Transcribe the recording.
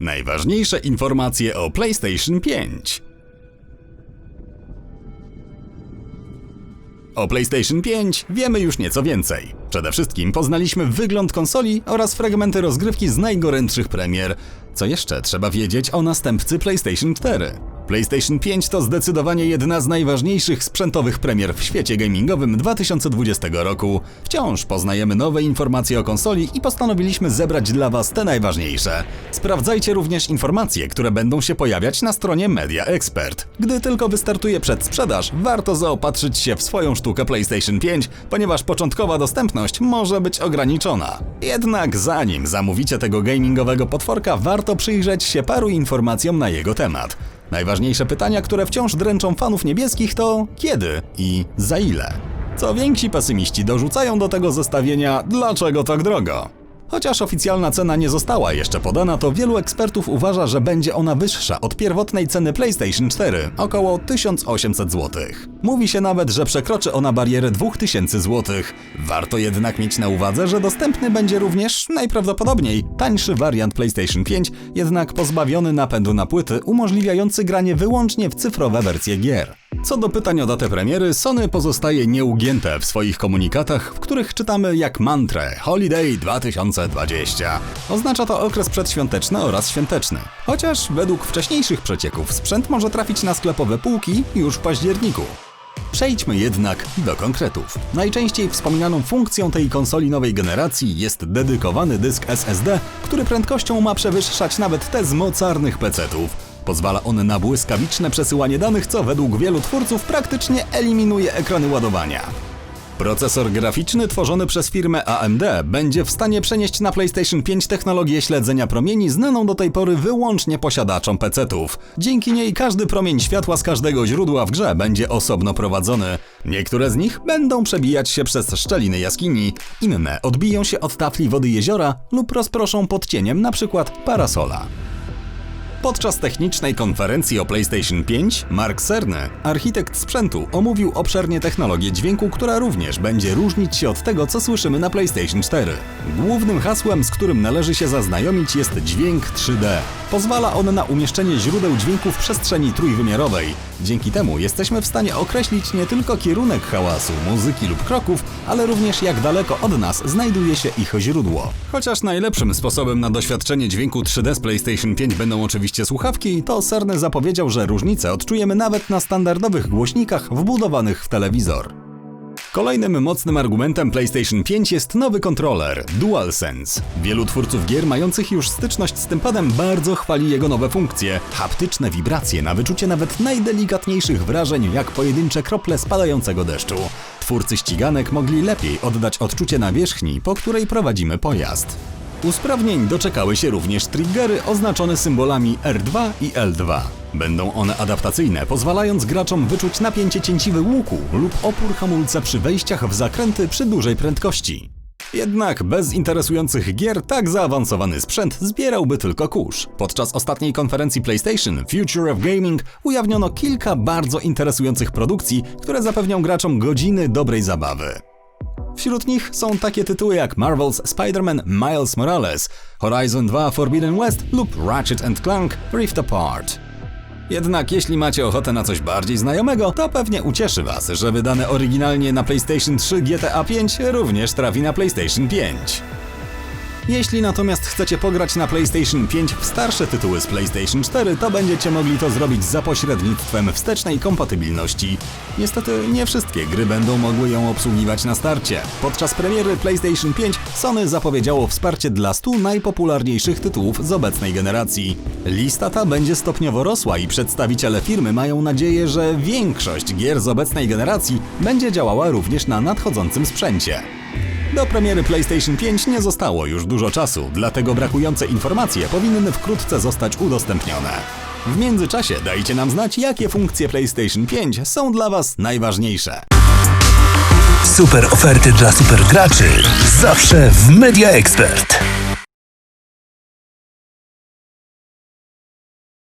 Najważniejsze informacje o PlayStation 5. O PlayStation 5 wiemy już nieco więcej. Przede wszystkim poznaliśmy wygląd konsoli oraz fragmenty rozgrywki z najgorętszych premier. Co jeszcze trzeba wiedzieć o następcy PlayStation 4? PlayStation 5 to zdecydowanie jedna z najważniejszych sprzętowych premier w świecie gamingowym 2020 roku. Wciąż poznajemy nowe informacje o konsoli i postanowiliśmy zebrać dla Was te najważniejsze. Sprawdzajcie również informacje, które będą się pojawiać na stronie Media Expert. Gdy tylko wystartuje przedsprzedaż, warto zaopatrzyć się w swoją sztukę PlayStation 5, ponieważ początkowa dostępność może być ograniczona. Jednak zanim zamówicie tego gamingowego potworka, warto przyjrzeć się paru informacjom na jego temat. Najważniejsze pytania, które wciąż dręczą fanów niebieskich to kiedy i za ile? Co więksi pesymiści dorzucają do tego zestawienia dlaczego tak drogo? Chociaż oficjalna cena nie została jeszcze podana, to wielu ekspertów uważa, że będzie ona wyższa od pierwotnej ceny PlayStation 4, około 1800 zł. Mówi się nawet, że przekroczy ona barierę 2000 zł. Warto jednak mieć na uwadze, że dostępny będzie również najprawdopodobniej tańszy wariant PlayStation 5, jednak pozbawiony napędu na płyty, umożliwiający granie wyłącznie w cyfrowe wersje gier. Co do pytań o datę premiery, Sony pozostaje nieugięte w swoich komunikatach, w których czytamy jak mantrę Holiday 2020. Oznacza to okres przedświąteczny oraz świąteczny. Chociaż według wcześniejszych przecieków sprzęt może trafić na sklepowe półki już w październiku. Przejdźmy jednak do konkretów. Najczęściej wspominaną funkcją tej konsoli nowej generacji jest dedykowany dysk SSD, który prędkością ma przewyższać nawet te z mocarnych PC-ów. Pozwala on na błyskawiczne przesyłanie danych, co według wielu twórców praktycznie eliminuje ekrany ładowania. Procesor graficzny tworzony przez firmę AMD będzie w stanie przenieść na PlayStation 5 technologię śledzenia promieni znaną do tej pory wyłącznie posiadaczom PC-ów. Dzięki niej każdy promień światła z każdego źródła w grze będzie osobno prowadzony. Niektóre z nich będą przebijać się przez szczeliny jaskini, inne odbiją się od tafli wody jeziora lub rozproszą pod cieniem np. parasola. Podczas technicznej konferencji o PlayStation 5 Mark Cerny, architekt sprzętu, omówił obszernie technologię dźwięku, która również będzie różnić się od tego, co słyszymy na PlayStation 4. Głównym hasłem, z którym należy się zaznajomić jest dźwięk 3D. Pozwala on na umieszczenie źródeł dźwięku w przestrzeni trójwymiarowej. Dzięki temu jesteśmy w stanie określić nie tylko kierunek hałasu, muzyki lub kroków, ale również jak daleko od nas znajduje się ich źródło. Chociaż najlepszym sposobem na doświadczenie dźwięku 3D z PlayStation 5 będą oczywiście słuchawki, to Cerny zapowiedział, że różnice odczujemy nawet na standardowych głośnikach wbudowanych w telewizor. Kolejnym mocnym argumentem PlayStation 5 jest nowy kontroler DualSense. Wielu twórców gier mających już styczność z tym padem bardzo chwali jego nowe funkcje. Haptyczne wibracje na wyczucie nawet najdelikatniejszych wrażeń, jak pojedyncze krople spadającego deszczu. Twórcy ściganek mogli lepiej oddać odczucie nawierzchni, po której prowadzimy pojazd. Usprawnień doczekały się również triggery oznaczone symbolami R2 i L2. Będą one adaptacyjne, pozwalając graczom wyczuć napięcie cięciwy łuku lub opór hamulca przy wejściach w zakręty przy dużej prędkości. Jednak bez interesujących gier tak zaawansowany sprzęt zbierałby tylko kurz. Podczas ostatniej konferencji PlayStation Future of Gaming ujawniono kilka bardzo interesujących produkcji, które zapewnią graczom godziny dobrej zabawy. Wśród nich są takie tytuły jak Marvel's Spider-Man Miles Morales, Horizon 2 Forbidden West lub Ratchet Clank Rift Apart. Jednak jeśli macie ochotę na coś bardziej znajomego, to pewnie ucieszy Was, że wydane oryginalnie na PlayStation 3 GTA 5 również trafi na PlayStation 5. Jeśli natomiast chcecie pograć na PlayStation 5 w starsze tytuły z PlayStation 4, to będziecie mogli to zrobić za pośrednictwem wstecznej kompatybilności. Niestety nie wszystkie gry będą mogły ją obsługiwać na starcie. Podczas premiery PlayStation 5 Sony zapowiedziało wsparcie dla 100 najpopularniejszych tytułów z obecnej generacji. Lista ta będzie stopniowo rosła i przedstawiciele firmy mają nadzieję, że większość gier z obecnej generacji będzie działała również na nadchodzącym sprzęcie. Do premiery PlayStation 5 nie zostało już dużo czasu, dlatego brakujące informacje powinny wkrótce zostać udostępnione. W międzyczasie dajcie nam znać, jakie funkcje PlayStation 5 są dla Was najważniejsze. Super oferty dla super graczy. Zawsze w Media Expert.